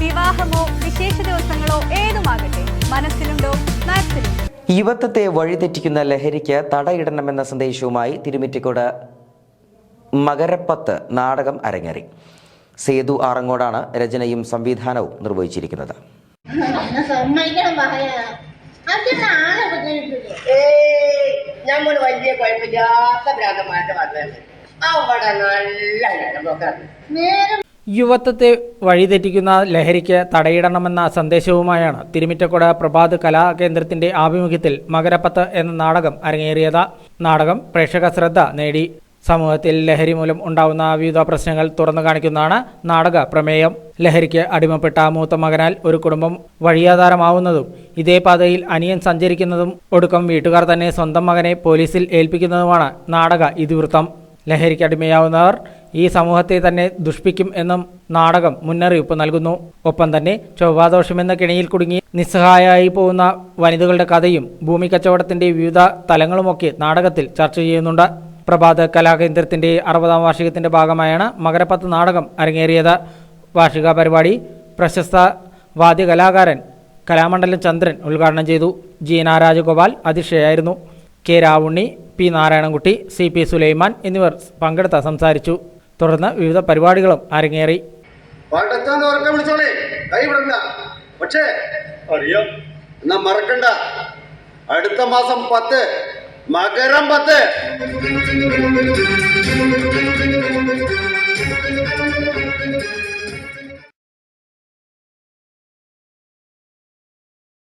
വിവാഹമോ വിശേഷ ദിവസങ്ങളോ ഏതുമാകട്ടെ മനസ്സിലുണ്ടോ മാക്സിലുണ്ടോ യുവത്വത്തെ വഴിതെറ്റിക്കുന്ന ലഹരിക്ക് തടയിടണമെന്ന സന്ദേശവുമായി തിരുമിറ്റിക്കോട് മകരപ്പത്ത് നാടകം അരങ്ങേറി. സേതു ആറങ്ങോടാണ് രചനയും സംവിധാനവും നിർവഹിച്ചിരിക്കുന്നത്. നമ്മൾ വലിയ കുഴപ്പമില്ലാത്ത ഭ്രാന്തന്മാരുടെ വന്നത് അവിടെ നല്ല നേരമ്പോക്കാണ് നേരം യുവത്വത്തെ വഴിതെറ്റിക്കുന്ന ലഹരിക്ക് തടയിടണമെന്ന സന്ദേശവുമായാണ് തിരുമിറ്റക്കുട പ്രഭാത് കലാകേന്ദ്രത്തിന്റെ ആഭിമുഖ്യത്തിൽ മകരപ്പത്ത് എന്ന നാടകം അരങ്ങേറിയത്. നാടകം പ്രേക്ഷക ശ്രദ്ധ നേടി. സമൂഹത്തിൽ ലഹരി മൂലം ഉണ്ടാവുന്ന വിവിധ പ്രശ്നങ്ങൾ തുറന്നു കാണിക്കുന്നതാണ് നാടക പ്രമേയം. ലഹരിക്ക് അടിമപ്പെട്ട മൂത്ത മകനാൽ ഒരു കുടുംബം വഴിയാധാരമാവുന്നതും ഇതേ പാതയിൽ അനിയൻ സഞ്ചരിക്കുന്നതും ഒടുക്കം വീട്ടുകാർ തന്നെ സ്വന്തം മകനെ പോലീസിൽ ഏൽപ്പിക്കുന്നതുമാണ് നാടക ഇതിവൃത്തം. ലഹരിക്ക് അടിമയാവുന്നവർ ഈ സമൂഹത്തെ തന്നെ ദുഷ്പിക്കും എന്നും നാടകം മുന്നറിയിപ്പ് നൽകുന്നു. ഒപ്പം തന്നെ ചൊവ്വാദോഷമെന്ന കിണിയിൽ കുടുങ്ങി നിസ്സഹായമായി പോകുന്ന വനിതകളുടെ കഥയും ഭൂമി കച്ചവടത്തിന്റെ വിവിധ തലങ്ങളുമൊക്കെ നാടകത്തിൽ ചർച്ച ചെയ്യുന്നുണ്ട്. പ്രഭാത കലാകേന്ദ്രത്തിന്റെ അറുപതാം വാർഷികത്തിന്റെ ഭാഗമായാണ് മകരപ്പത്ത് നാടകം അരങ്ങേറിയത്. വാർഷിക പരിപാടി പ്രശസ്ത വാദ്യകലാകാരൻ കലാമണ്ഡലം ചന്ദ്രൻ ഉദ്ഘാടനം ചെയ്തു. Jeena Rajagopal അധ്യക്ഷയായിരുന്നു K Ravunni P Narayanankutty C P Sulaiman എന്നിവർ പങ്കെടുത്ത് സംസാരിച്ചു. തുടർന്ന് വിവിധ പരിപാടികളും അരങ്ങേറി. പക്ഷേ അറിയാം. എന്നാ മറക്കണ്ട. അടുത്ത മാസം പത്ത്. മകരം പത്ത്.